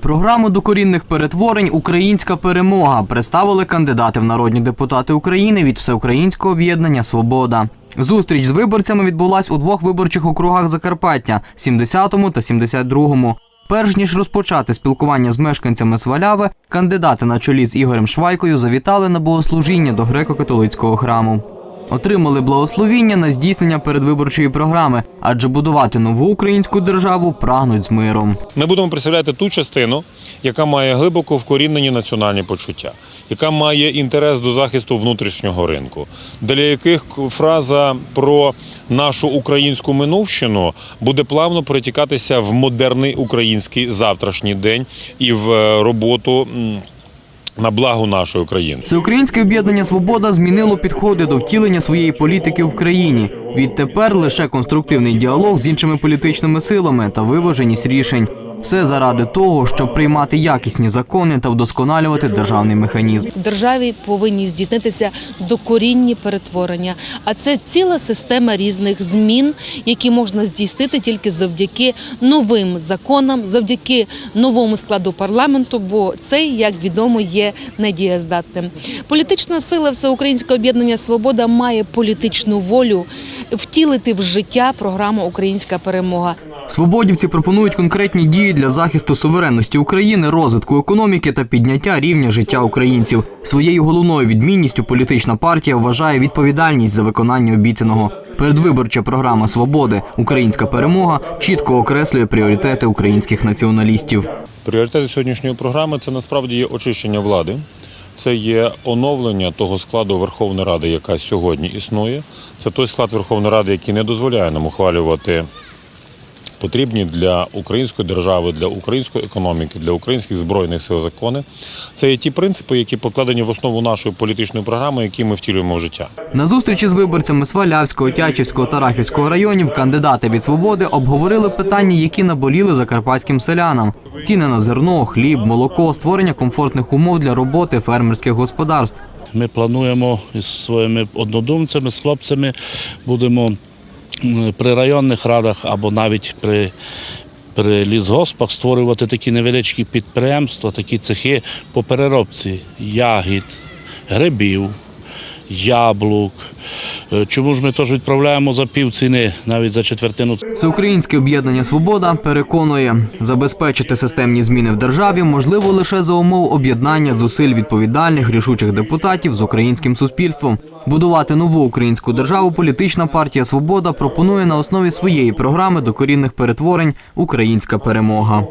Програму докорінних перетворень Українська перемога представили кандидати в народні депутати України від Всеукраїнського об'єднання Свобода. Зустріч з виборцями відбулась у двох виборчих округах Закарпаття 70-му та 72-му. Перш ніж розпочати спілкування з мешканцями Сваляви, кандидати на чолі з Ігорем Швайкою завітали на богослужіння до греко-католицького храму. Отримали благословіння на здійснення передвиборчої програми, адже будувати нову українську державу прагнуть з миром. Ми будемо представляти ту частину, яка має глибоко вкорінені національні почуття, яка має інтерес до захисту внутрішнього ринку, для яких фраза про нашу українську минувщину буде плавно перетікатися в модерний український завтрашній день і в е, роботу. На благо нашої країни. Всеукраїнське об'єднання Свобода змінило підходи до втілення своєї політики в країні. Відтепер лише конструктивний діалог з іншими політичними силами та виваженість рішень. Все заради того, щоб приймати якісні закони та вдосконалювати державний механізм. В державі повинні здійснитися докорінні перетворення. А це ціла система різних змін, які можна здійснити тільки завдяки новим законам, завдяки новому складу парламенту, бо цей, як відомо, є недієздатним. Політична сила Всеукраїнського об'єднання Свобода має політичну волю втілити в життя програму Українська перемога. Свободівці пропонують конкретні дії для захисту суверенності України, розвитку економіки та підняття рівня життя українців. Своєю головною відмінністю політична партія вважає відповідальність за виконання обіцяного. Передвиборча програма Свободи Українська перемога чітко окреслює пріоритети українських націоналістів. Пріоритети сьогоднішньої програми це насправді є очищення влади. Це є оновлення того складу Верховної Ради, яка сьогодні існує. Це той склад Верховної Ради, який не дозволяє нам ухвалювати потрібні для української держави, для української економіки, для українських збройних сил закони. Це є ті принципи, які покладені в основу нашої політичної програми, які ми втілюємо в життя. На зустрічі з виборцями Свалявського, Тячівського та Рахівського районів кандидати від свободи обговорили питання, які наболіли закарпатським селянам: ціни на зерно, хліб, молоко, створення комфортних умов для роботи фермерських господарств. Ми плануємо із своїми однодумцями, з хлопцями, будемо при районних радах або навіть при, при лісгоспах створювати такі невеличкі підприємства, такі цехи по переробці ягід, грибів, яблук. Е, Чому ж ми теж відправляємо за пів ціни, навіть за четвертину Всеукраїнське об'єднання Свобода переконує, забезпечити системні зміни в державі можливо лише за умов об'єднання зусиль відповідальних рішучих депутатів з українським суспільством. Будувати нову українську державу політична партія Свобода пропонує на основі своєї програми докорінних перетворень Українська перемога.